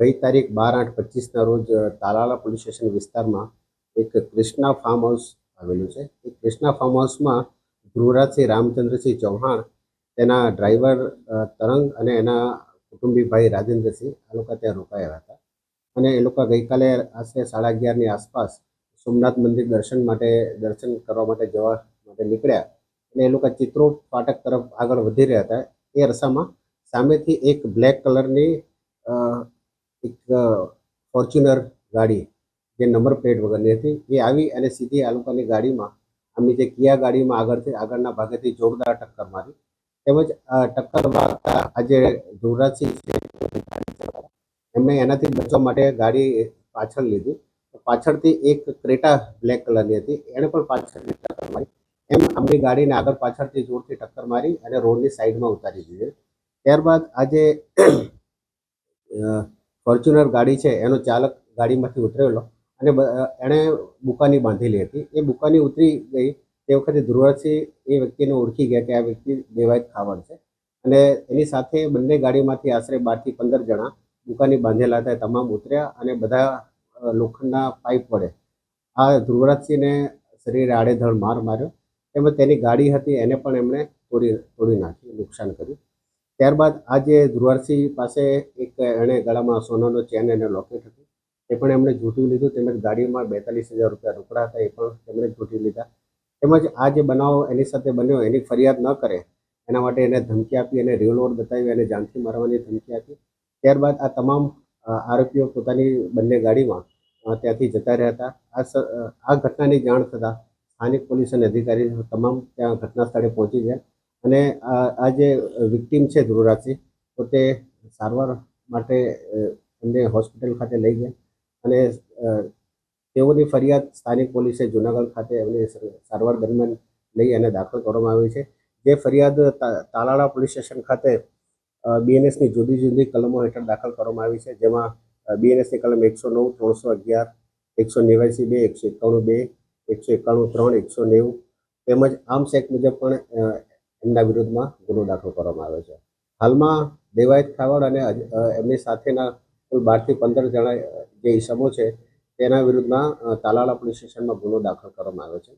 ગઈ તારીખ બાર આઠ પચીસના રોજ તાલાલા પોલીસ સ્ટેશન વિસ્તારમાં એક કૃષ્ણા ફાર્મ હાઉસ આવેલું છે. એ કૃષ્ણા ફાર્મ હાઉસમાં ગૃહરાજસિંહ રામચંદ્રસિંહ ચૌહાણ, તેના ડ્રાઈવર તરંગ અને એના કુટુંબી ભાઈ રાજેન્દ્રસિંહ આ લોકો ત્યાં રોકાયા હતા. અને એ લોકો ગઈકાલે આશરે સાડા અગિયારની આસપાસ સોમનાથ મંદિર દર્શન માટે, દર્શન કરવા માટે જવા માટે નીકળ્યા. અને એ લોકો ચિત્રો ફાટક તરફ આગળ વધી રહ્યા હતા. એ રસામાં સામેથી એક બ્લેક કલરની એક ફોર્ચ્યુનર ગાડી જે નંબર પ્લેટ વગરની હતી, એ આવી અને સીધી આ લોકોની ગાડીમાં, આમની જે કિયા ગાડીમાં આગળથી આગળના ભાગેથી જોરદાર ટક્કર મારી. તેમજ ટક્કર મારતા આજે ધ્રુવરાજસિંહ છે એમણે એનાથી બચવા માટે ગાડી પાછળ લીધી. પાછળથી એક ક્રેટા બ્લેક કલરની હતી, એણે પણ પાછળથી ટક્કર મારી. એમ આમની ગાડીને આગળ પાછળથી જોરથી ટક્કર મારી અને રોડની સાઈડમાં ઉતારી દીધી. ત્યારબાદ આજે ફોર્ચ્યુનર ગાડી છે, એનો ચાલક ગાડીમાંથી ઉતરેલો અને એણે બુકાની બાંધેલી હતી. એ બુકાની ઉતરી ગઈ તે વખતે ધ્રુવરાજસિંહ એ વ્યક્તિને ઓળખી ગયા કે આ વ્યક્તિ દેવાયત ખાવડ છે અને એની સાથે બંને ગાડીમાંથી આશરે બારથી પંદર જણા બુકાની બાંધેલા હતા. તમામ ઉતર્યા અને બધા લોખંડના પાઇપ વડે આ ધ્રુવરાજસિંહને શરીરે આડેધડ માર માર્યો. તેમજ તેની ગાડી હતી, એને પણ એમણે તોડી તોડી નાખી, નુકસાન કર્યું. ત્યારબાદ આજે જે પાસે એક એણે ગળામાં સોનાનો ચેન અને લોકેટ હતું, એ પણ એમણે ઝૂંટવી લીધું. તેમજ ગાડીમાં બેતાલીસ હજાર રૂપિયા રોકડા હતા, એ પણ તેમણે ઝૂંટી લીધા. તેમજ આ જે બનાવ એની સાથે બન્યો, એની ફરિયાદ ન કરે, એના માટે એને ધમકી આપી અને રિવોલ્વર બતાવી અને જાનથી મારવાની ધમકી આપી. ત્યારબાદ આ તમામ આરોપીઓ પોતાની બંને ગાડીમાં ત્યાંથી જતા રહ્યા હતા. આ આ ઘટનાની જાણ થતાં સ્થાનિક પોલીસ અને અધિકારી તમામ ત્યાં ઘટના સ્થળે પહોંચી ગયા. અને આ જે વિક્ટીમ છે ધ્રુવરાજસિંહ, પોતે સારવાર માટે એમને હોસ્પિટલ ખાતે લઈ ગયા. અને તેઓની ફરિયાદ સ્થાનિક પોલીસે જુનાગઢ ખાતે એમની સારવાર દરમિયાન લઈ અને દાખલ કરવામાં આવી છે. જે ફરિયાદ તાલાળા પોલીસ સ્ટેશન ખાતે બીએનએસની જુદી જુદી કલમો હેઠળ દાખલ કરવામાં આવી છે, જેમાં બીએનએસની કલમ એકસો નવ, ત્રણસો અગિયાર, એકસો નેવ્યાસી બે, એકસો એકાણું બે, એકસો એકાણું ત્રણ, એકસો નેવું, તેમજ આર્મ્સ એક્ટ મુજબ પણ એમના વિરુદ્ધમાં ગુનો દાખલ કરવામાં આવ્યો છે. હાલમાં દેવાયત ખાવડ અને એમની સાથેના કુલ બારથી પંદર જણા, જે ઈસમો છે, તેના વિરુદ્ધમાં તાલાળા પોલીસ સ્ટેશનમાં ગુનો દાખલ કરવામાં આવ્યો છે.